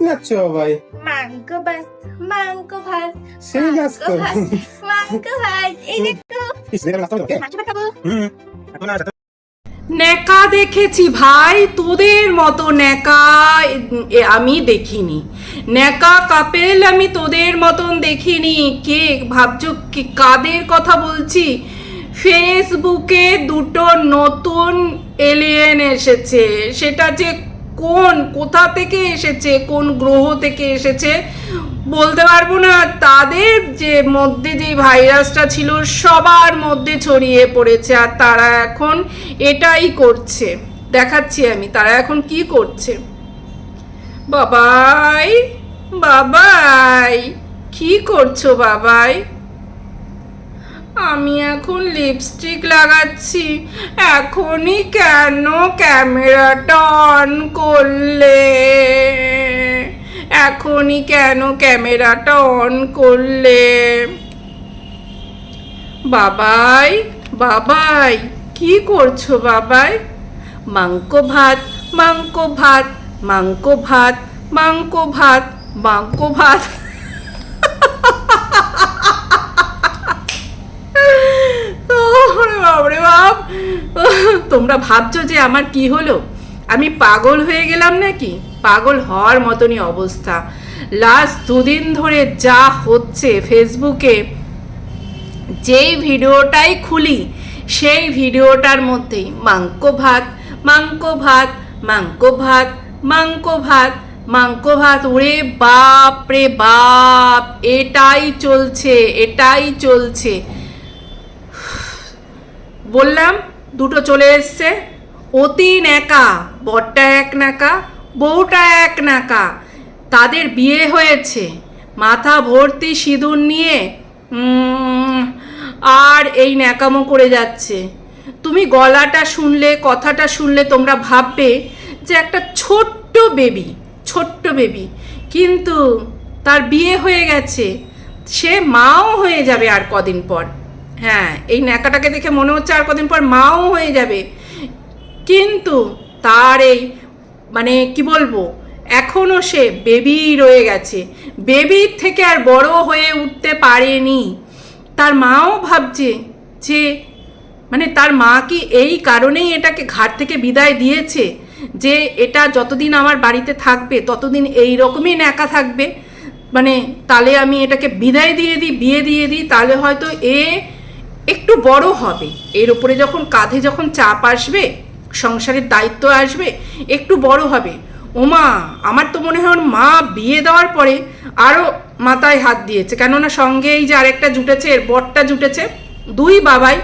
নাচছো ভাত ভাত সেই নাচ তো ভাত এই দেখো এখন আর ন্যাকা দেখেছি ভাই তোদের মতো ন্যাকা আমি দেখিনি। ন্যাকা কাপেল আমি তোদের মতন দেখিনি। কে ভাবছ কি কাদের কথা বলছি? ফেসবুকে দুটো নতুন এলিয়েন এসেছে সেটা যে কোন, কোথা থেকে এসেছে, কোন গ্রহ থেকে এসেছে, বলতে পারব না। তাদের যে মধ্যে যে ভাইরাসটা ছিল, সবার মধ্যে ছড়িয়ে পড়েছে আর তারা এখন এটাই করছে। দেখাচ্ছি আমি, তারা এখন কি করছে। বাবাই বাবাই, কি করছ বাবাই? আমি এখন লিপস্টিক লাগাচ্ছি। এখনই কেন ক্যামেরাটা অন করলে? এখনই কেন ক্যামেরাটা অন করলে? বাবাই বাবাই, কি করছ বাবাই? মাংক ভাত মাংক ভাত মাংক ভাত মাংক ভাত মাংক ভাত ওরে বাপরে বাপ তোমরা ভাবছ যে আমার কি হলো? আমি পাগল হয়ে গেলাম নাকি? পাগল হওয়ার মতনই অবস্থা। লাস্ট দুদিন ধরে যা হচ্ছে ফেসবুকে, যেই ভিডিওটাই খুলি, সেই ভিডিওটার মধ্যেই মাংক ভাত মাংক ভাত মাংক ভাত মাংক ভাত মাংক ভাত, ওরে বাপ রে বাপ, এটাই চলছে এটাই চলছে। বললাম দুটো চলে এসছে। অতি ন্যাকা বরটা এক নাকা, বউটা এক নাকা। তাদের বিয়ে হয়েছে। মাথা ভর্তি সিঁদুর নিয়ে আর এই ন্যাকামো করে যাচ্ছে। তুমি গলাটা শুনলে, কথাটা শুনলে তোমরা ভাববে যে একটা ছোট্ট বেবি ছোট্ট বেবি। কিন্তু তার বিয়ে হয়ে গেছে। সে মাও হয়ে যাবে আর কদিন পর। হ্যাঁ এই ন্যাকাটাকে দেখে মনে হচ্ছে আর কদিন পর মাও হয়ে যাবে। কিন্তু তার এই মানে কি বলব এখনও সে বেবি রয়ে গেছে। বেবির থেকে আর বড় হয়ে উঠতে পারেনি। তার মাও ভাবছে যে মানে তার মা কি এই কারণেই এটাকে ঘাট থেকে বিদায় দিয়েছে? যে এটা যতদিন আমার বাড়িতে থাকবে, ততদিন এই রকমই ন্যাকা থাকবে। মানে তাহলে আমি এটাকে বিদায় দিয়ে দিই, বিয়ে দিয়ে দিই তাহলে হয়তো এ একটু বড় হবে। এর উপরে যখন কাঁধে যখন চাপ আসবে, সংসারের দায়িত্ব আসবে, একটু বড় হবে। ওমা, আমার তো মনে হয় ওর মা বিয়ে দেওয়ার পরে আরও মাথায় হাত দিয়েছে। কেননা সঙ্গে এই যে আরেকটা জুটেছে, এর বরটা জুটেছে, দুই বাবাই।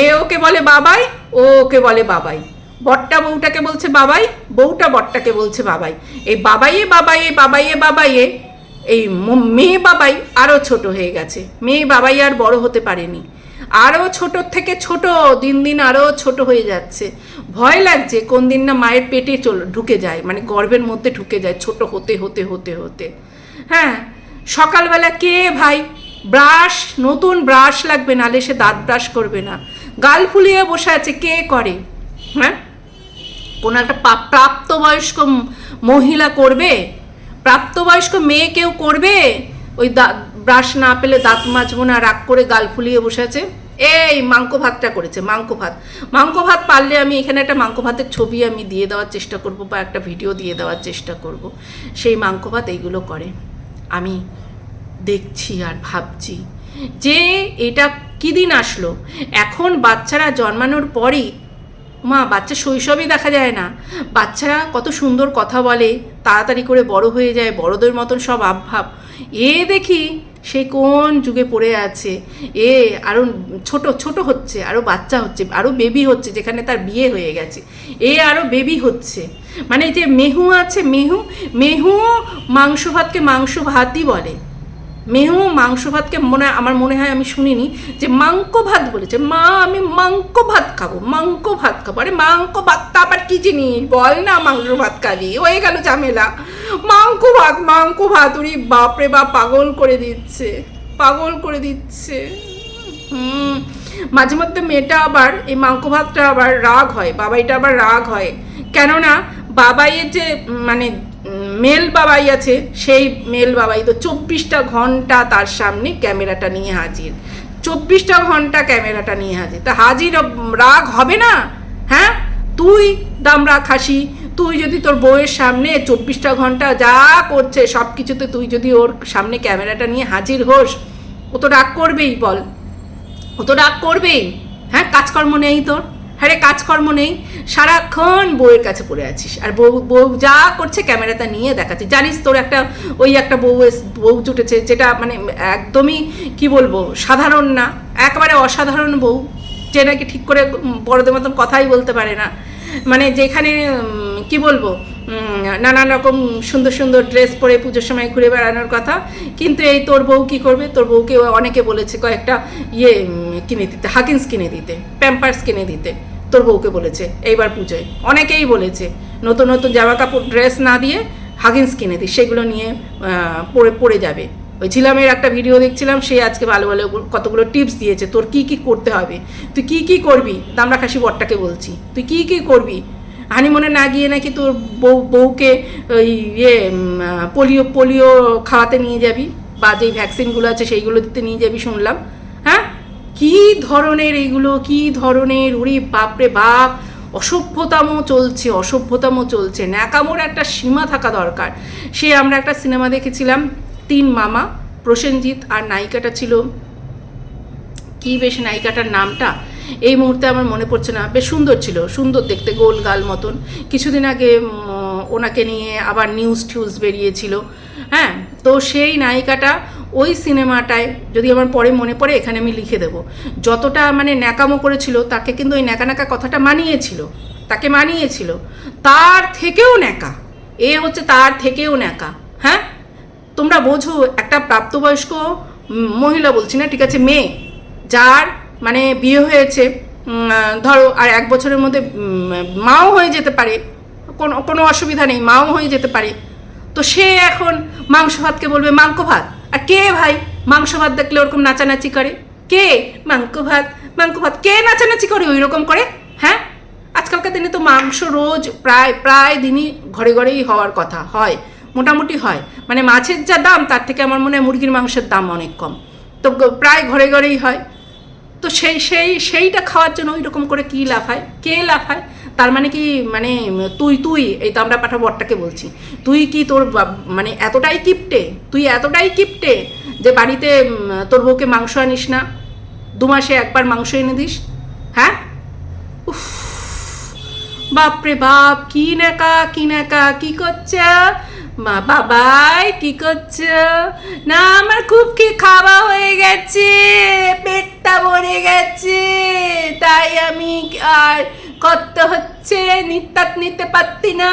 এ ওকে বলে বাবাই, ও ওকে বলে বাবাই। বরটা বউটাকে বলছে বাবাই, বউটা বরটাকে বলছে বাবাই। এই বাবাইয়ে বাবাইয়ে বাবাইয়ে বাবাইয়ে এই মেয়ে বাবাই আরও ছোট হয়ে গেছে। মেয়ে বাবাই আর বড় হতে পারেনি। আরও ছোট থেকে ছোট, দিন দিন আরও ছোট হয়ে যাচ্ছে। ভয় লাগছে কোন দিন না মায়ের পেটে চল ঢুকে যায় মানে গর্ভের মধ্যে ঢুকে যায় ছোট হতে হতে হতে হতে। হ্যাঁ সকালবেলা কে ভাই? ব্রাশ, নতুন ব্রাশ লাগবে, নালে সে দাঁত ব্রাশ করবে না। গাল ফুলিয়ে বসে আছে, কে করে? হ্যাঁ? কোনো একটা প্রাপ্তবয়স্ক মহিলা করবে? প্রাপ্তবয়স্ক মেয়ে কেউ করবে? ওই ব্রাশ না পেলে দাঁত মাজবো না, রাগ করে গাল ফুলিয়ে বসে আছে। এই মাংক ভাতটা করেছে মাংক ভাত। মাংক ভাত পারলে আমি এখানে একটা মাংক ভাতের ছবি আমি দিয়ে দেওয়ার চেষ্টা করব বা একটা ভিডিও দিয়ে দেওয়ার চেষ্টা করব। সেই মাংক ভাত এইগুলো করে। আমি দেখছি আর ভাবছি যে এটা কী দিন আসলো? এখন বাচ্চারা জন্মানোর পরই, মা, বাচ্চা শৈশবে দেখা যায় না। বাচ্চারা কত সুন্দর কথা বলে, তাড়াতাড়ি করে বড় হয়ে যায়, বড়দের মতন সব আবভাব। এ দেখি সে কোন যুগে পড়ে আছে? এ আরও ছোট ছোট হচ্ছে আরও বাচ্চা হচ্ছে আরও বেবি হচ্ছে, যেখানে তার বিয়ে হয়ে গেছে। এ আরও বেবি হচ্ছে। মানে যে মেহু আছে, মেহু মেহু মাংস ভাতকে মাংস ভাতই বলে। মেহু মাংস ভাতকে মনে, আমার মনে হয় আমি শুনিনি, যে মাংক ভাত বলেছে। মা, আমি মাংক ভাত খাব মাংক ভাত খাব। আরে মাংক ভাতটা আবার কি জিনিস? বল না মাংস ভাত খাবি। হয়ে গেল ঝামেলা। মাংক ভাত মাংক ভাত উনি বাপরে বাপ পাগল করে দিচ্ছে, পাগল করে দিচ্ছে। হুম, মাঝে মধ্যে মেয়েটা আবার, এই মাংক ভাতটা আবার রাগ হয়, বাবাইটা আবার রাগ হয়। কেননা বাবাইয়ের যে মানে মেল বাবাই আছে, সেই মেল বাবাই তো চব্বিশটা ঘণ্টা তার সামনে ক্যামেরাটা নিয়ে হাজির। চব্বিশটা ঘণ্টা ক্যামেরাটা নিয়ে হাজির। তা হাজির, রাগ হবে না? হ্যাঁ? তুই দামরা খাসি তুই যদি তোর বউয়ের সামনে চব্বিশটা ঘণ্টা যা করছে সব কিছুতে তুই যদি ওর সামনে ক্যামেরাটা নিয়ে হাজির হোস, ও তো রাগ করবেই বল। ও তো রাগ করবেই। হ্যাঁ কাজকর্ম নেই তোর। হ্যাঁ রে কাজকর্ম নেই। সারাক্ষণ বউয়ের কাছে পড়ে আছিস। আর বউ বউ যা করছে ক্যামেরাটা নিয়ে দেখাচ্ছে। জানিস তোর একটা, ওই একটা বউ বউ জুটেছে যেটা মানে একদমই, কি বলব, সাধারণ না। একেবারে অসাধারণ বউ। যে নাকি ঠিক করে বড়দের মতন কথাই বলতে পারে না। মানে যেখানে কি বলব নানান রকম সুন্দর সুন্দর ড্রেস পরে পুজোর সময় ঘুরে বেড়ানোর কথা। কিন্তু এই তোর বউ কি করবে? তোর বউকে অনেকে বলেছে কয়েকটা ইয়ে কিনে দিতে হাকিন্স কিনে দিতে প্যাম্পার্স কিনে দিতে তোর বউকে বলেছে এইবার পুজোয়। অনেকেই বলেছে নতুন নতুন জামা কাপড় ড্রেস না দিয়ে হাগিন্স কিনে দিস সেগুলো নিয়ে আহ, পরে পড়ে যাবে। ওই ঝিলামের একটা ভিডিও দেখছিলাম, সে আজকে ভালো ভালো কতগুলো টিপস দিয়েছে, তোর কি কি করতে হবে? তুই কি কি করবি? দামরা খাসি বরটাকে বলছি। তুই কি কি করবি? হানিমুনে না গিয়ে নাকি তোর বউ, বউকে ওই ইয়ে পোলিও পোলিও খাওয়াতে নিয়ে যাবি? বা যেই ভ্যাকসিনগুলো আছে সেইগুলো দিতে নিয়ে যাবি শুনলাম। হ্যাঁ? কি ধরনের এইগুলো, কি ধরনের? উরি বাপরে বাপ! অসভ্যতামও চলছে অসভ্যতামও চলছে। ন্যাকামোর একটা সীমা থাকা দরকার। সে আমরা একটা সিনেমা দেখেছিলাম তিন মামা, প্রসেনজিৎ আর নায়িকাটা ছিল কি বেশ নায়িকাটার নামটা? এই মুহূর্তে আমার মনে পড়ছে না। বেশ সুন্দর ছিল, সুন্দর দেখতে, গোল গাল মতন। কিছুদিন আগে ওনাকে নিয়ে আবার নিউজ টিউজ বেরিয়েছিল। হ্যাঁ তো সেই নায়িকাটা ওই সিনেমাটায়, যদি আমার পরে মনে পড়ে, এখানে আমি লিখে দেবো। যতটা মানে ন্যাকামো করেছিল, তাকে কিন্তু ওই ন্যাকা কথাটা মানিয়েছিল। তাকে মানিয়েছিল। তার থেকেও ন্যাকা। এ হচ্ছে তার থেকেও ন্যাকা। হ্যাঁ? তোমরা বোঝো, একটা প্রাপ্তবয়স্ক মহিলা বলছি না, ঠিক আছে, মেয়ে, যার মানে বিয়ে হয়েছে ধরো, আর এক বছরের মধ্যে মাও হয়ে যেতে পারে, কোনো কোনো অসুবিধা নেই, মাও হয়ে যেতে পারে। তো সে এখন মাংস ভাতকে বলবে, মাংস ভাত। আর কে ভাই মাংস ভাত দেখলে ওরকম নাচানাচি করে? কে? মাংস ভাত মাংস ভাত কে নাচানাচি করে ওই রকম করে? হ্যাঁ? আজকালকার দিনে তো মাংস রোজ প্রায় প্রায় দিনই ঘরে ঘরেই হওয়ার কথা, হয়। মোটামুটি হয়। মানে মাছের যা দাম, তার থেকে আমার মনে হয় মুরগির মাংসের দাম অনেক কম। তো প্রায় ঘরে ঘরেই হয়। তো সেই সেই, সেইটা খাওয়ার জন্য ওই রকম করে কী লাফায় কে লাফায় তার মানে কি মানে তুই তুই, এই তো আমরা পাঠা বরটাকে বলছি। তুই কি তোর মানে এতটাই কিপটে, তুই এতটাই কিপটে যে বাড়িতে তোর বউকে মাংস আনিস না, দু মাসে একবার মাংস এনে দিস হ্যাঁ? উফ, বাপরে বাপ, কি নাকা কি নাকা কি করছে? মা বাবাই, কি করছ? না, আমার খুব কি খাওয়া হয়ে গেছে, পেটটা ভরে গেছে, তাই আমি আর করতে হচ্ছে নিত্যাত নিতে পারতি না।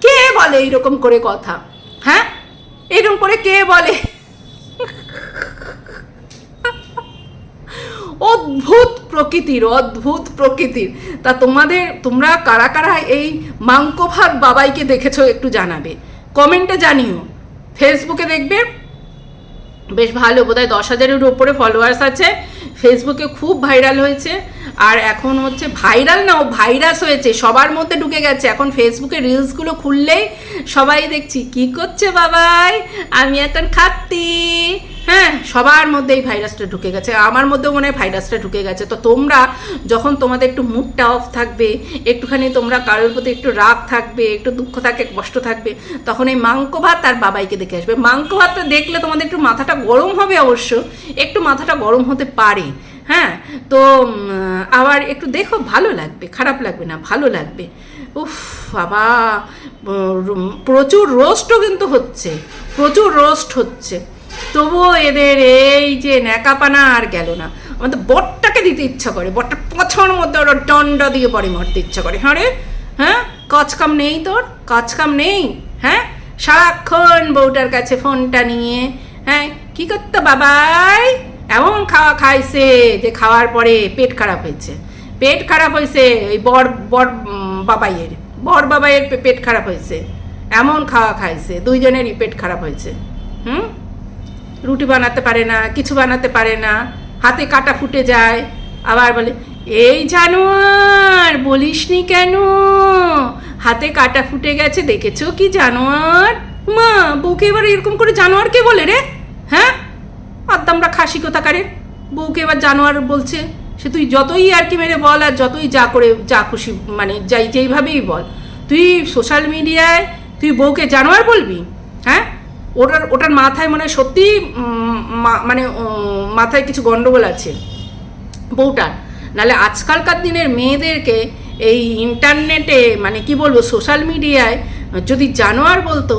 কে বলে এইরকম করে কথা? হ্যাঁ? এরকম করে কে বলে? অদ্ভুত প্রকৃতির অদ্ভুত প্রকৃতির। তা তোমাদের, তোমরা কারা কারা এই মাংকভাগ বাবাইকে দেখেছ একটু জানাবে। কমেন্টে জানিও। ফেসবুকে দেখবে। বেশ ভালো বোধহয় দশ হাজারের উপরে ফলোয়ার্স আছে। ফেসবুকে খুব ভাইরাল হয়েছে, আর এখন হচ্ছে ভাইরাল না, ও ভাইরাস হয়েছে, সবার মধ্যে ঢুকে গেছে। এখন ফেসবুকে রিলসগুলো খুললেই সবাই দেখছি, কি করছে বাবাই? আমি এখন খাচ্ছি। হ্যাঁ সবার মধ্যে এই ভাইরাসটা ঢুকে গেছে। আমার মধ্যেও মনে হয় ভাইরাসটা ঢুকে গেছে। তো তোমরা যখন তোমাদের একটু মুডটা অফ থাকবে, একটুখানি তোমরা কারোর প্রতি একটু রাগ থাকবে, একটু দুঃখ থাকবে কষ্ট থাকবে, তখন এই মাংক ভাত আর বাবাইকে দেখে আসবে। মাংক ভাতটা দেখলে তোমাদের একটু মাথাটা গরম হবে অবশ্য। একটু মাথাটা গরম হতে পারে। হ্যাঁ? তো আবার একটু দেখো, ভালো লাগবে, খারাপ লাগবে না, ভালো লাগবে। উফ, বাবা প্রচুর রোস্টও কিন্তু হচ্ছে, প্রচুর রোস্ট হচ্ছে। তবুও এদের এই যে ন্যাকাপানা আর গেল না। আমাদের বটটাকে দিতে ইচ্ছা করে বটটা পছর মধ্যে ওরা ডন্ডা দিয়ে পরে মারতে ইচ্ছা করে। হ্যাঁ রে? হ্যাঁ? কাজকাম নেই তোর? কাজকাম নেই? হ্যাঁ? সারাক্ষণ বউটার কাছে ফোনটা নিয়ে হ্যাঁ? কি করতো বাবাই? এমন খাওয়া খাইছে যে খাওয়ার পরে পেট খারাপ হয়েছে। পেট খারাপ হয়েছে ওই বর বর বাবাইয়ের। বর বাবাইয়ের পেট খারাপ হয়েছে। এমন খাওয়া খাইছে, দুইজনেরই পেট খারাপ হয়েছে। হুম? রুটি বানাতে পারে না, কিছু বানাতে পারে না, হাতে কাটা ফুটে যায়। আবার বলে, এই জানোয়ার, বলিসনি কেন? হাতে কাটা ফুটে গেছে, দেখেছ কি জানোয়ার? মা বুকে এবার এরকম করে জানোয়ার কে বলে রে হ্যাঁ? আদ্দামরা খাসি কোথাকারে বউকে এবার জানোয়ার বলছে, সে তুই যতই আর কি মেরে বল আর যতই যা করে যা খুশি মানে যাই যেইভাবেই বল, তুই সোশ্যাল মিডিয়ায় তুই বউকে জানোয়ার বলবি? হ্যাঁ? ওটার ওটার মাথায় মনে সত্যি মানে মাথায় কিছু গন্ডগোল আছে বউটার। নাহলে আজকালকার দিনের মেয়েদেরকে এই ইন্টারনেটে মানে কি বলব সোশ্যাল মিডিয়ায় যদি জানোয়ার বলতো,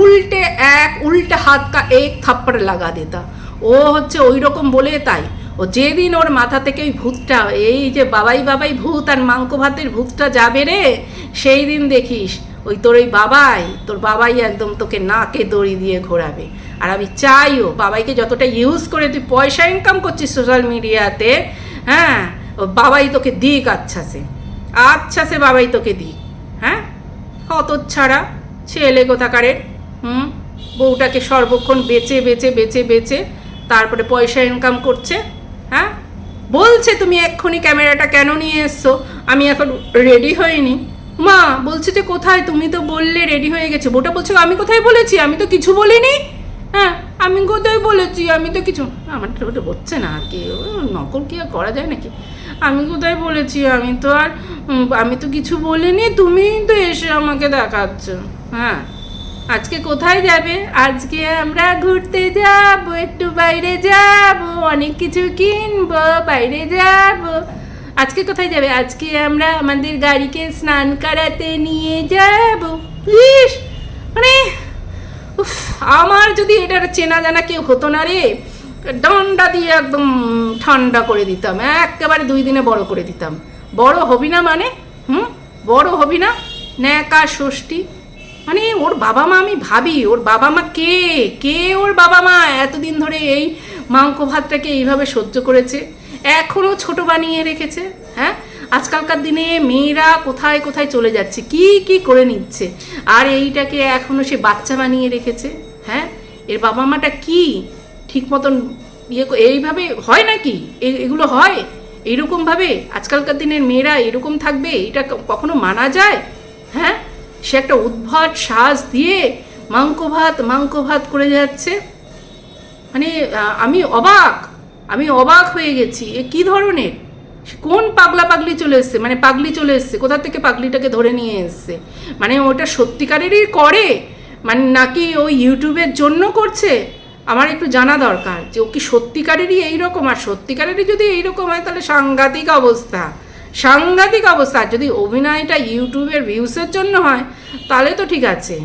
উল্টে এক, উল্টে হাত কা এক থাপ্পড় লাগা দিতা। ও হচ্ছে ওই রকম বলে তাই। ও যেদিন ওর মাথা থেকে ওই ভূতটা, এই যে বাবাই বাবাই ভূত আর মাংক ভাতের ভূতটা যাবে রে, সেই দিন দেখিস ওই তোর ওই বাবাই, তোর বাবাই একদম তোকে নাকে দড়ি দিয়ে ঘোরাবে। আর আমি চাইও বাবাইকে যতটা ইউজ করে তুই পয়সা ইনকাম করছিস সোশ্যাল মিডিয়াতে হ্যাঁ ও বাবাই তোকে দিক আচ্ছা সে আচ্ছা সে বাবাই তোকে দিক হ্যাঁ? অত ছাড়া ছেলে কোথাকারের হুম? বউটাকে সর্বক্ষণ বেচে বেচে বেচে বেচে তারপরে পয়সা ইনকাম করছে হ্যাঁ? বলছে, তুমি এক্ষুনি ক্যামেরাটা কেন নিয়ে এসছো? আমি এখন রেডি হইনি। মা, বলছে যে কোথায়? তুমি তো বললে রেডি হয়ে গেছে। বউটা বলছে, আমি কোথায় বলেছি? আমি তো কিছু বলিনি? হ্যাঁ আমি কোথায় বলেছি? আমি তো কিছু আমার ওটা হচ্ছে না আর কি। নকল কি আর করা যায় নাকি? আমি কোথায় বলেছি? আমি তো আর আমি তো কিছু বলিনি। তুমিই তো এসে আমাকে দেখাচ্ছ। হ্যাঁ আজকে কোথায় যাবে? আজকে আমরা ঘুরতে যাব একটু বাইরে যাব অনেক কিছু কিনবো বাইরে যাব। আজকে কোথায় যাবে? আজকে আমরা আমাদের গাড়িকে স্নান করাতে নিয়ে যাব। ইস! মানে উফ, আমার যদি এটার চেনা জানা কেউ হতো না রে ডন্ডা দিয়ে একদম ঠান্ডা করে দিতাম একেবারে দুই দিনে বড় করে দিতাম। বড় হবি না মানে? হুম? বড় হবি না? ন্যাকা ষষ্ঠী। মানে ওর বাবা মা আমি ভাবি, ওর বাবা মা কে? কে ওর বাবা মা? এতদিন ধরে এই মাংস ভাতটাকে এইভাবে সহ্য করেছে এখনও ছোট বানিয়ে রেখেছে হ্যাঁ? আজকালকার দিনে মেয়েরা কোথায় কোথায় চলে যাচ্ছে, কি কি করে নিচ্ছে? আর এইটাকে এখনও সে বাচ্চা বানিয়ে রেখেছে হ্যাঁ? এর বাবা মাটা কি? ঠিক মতন ইয়ে এইভাবে হয় নাকি? এগুলো হয়? এইরকমভাবে? আজকালকার দিনের মেয়েরা এরকম থাকবে? এটা কখনো মানা যায়? হ্যাঁ? সে একটা উদ্ভট শ্বাস দিয়ে মাংক ভাত মাংক ভাত করে যাচ্ছে। মানে আমি অবাক আমি অবাক হয়ে গেছি। এ কি ধরনের? কোন পাগলা পাগলি চলে এসছে? মানে পাগলি চলে এসছে, কোথা থেকে পাগলিটাকে ধরে নিয়ে এসছে? মানে ওটা সত্যিকারেরই করে? মানে নাকি ওই ইউটিউবের জন্য করছে? আমার একটু জানা দরকার যে ও কি সত্যিকারেরই এইরকম? আর সত্যিকারেরই যদি এইরকম হয়, তাহলে সাংঘাতিক অবস্থা। সাংঘাতিক অবস্থা। যদি অভিনয়টা ইউটিউবের ভিউসের জন্য হয়, তাহলে তো ঠিক আছে।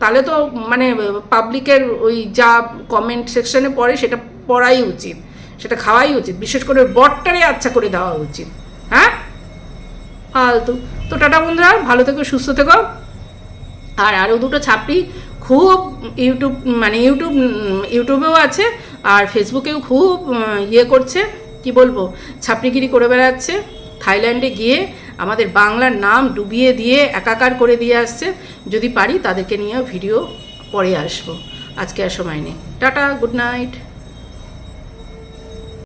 তাহলে তো মানে পাবলিকের ওই যা কমেন্ট সেকশনে পড়ে, সেটা পড়াই উচিত। সেটা খাওয়াই উচিত। বিশেষ করে বটটারে আচ্ছা করে দেওয়া উচিত। হ্যাঁ? ফালতু। তো টাটা বন্ধুরা, ভালো থেকো, সুস্থ থেকো। আর আরও দুটো ছাপড়ি খুব ইউটিউব মানে ইউটিউব, ইউটিউবেও আছে, আর ফেসবুকেও খুব ইয়ে করছে। কি বলব? ছাপড়িগিরি করে বেড়াচ্ছে। থাইল্যান্ডে গিয়ে আমাদের বাংলার নাম ডুবিয়ে দিয়ে একাকার করে দিয়ে আসছে। যদি পারি তাদেরকে নিয়েও ভিডিও পরে আসব। আজকে আর সময় নেই। Tata, good night.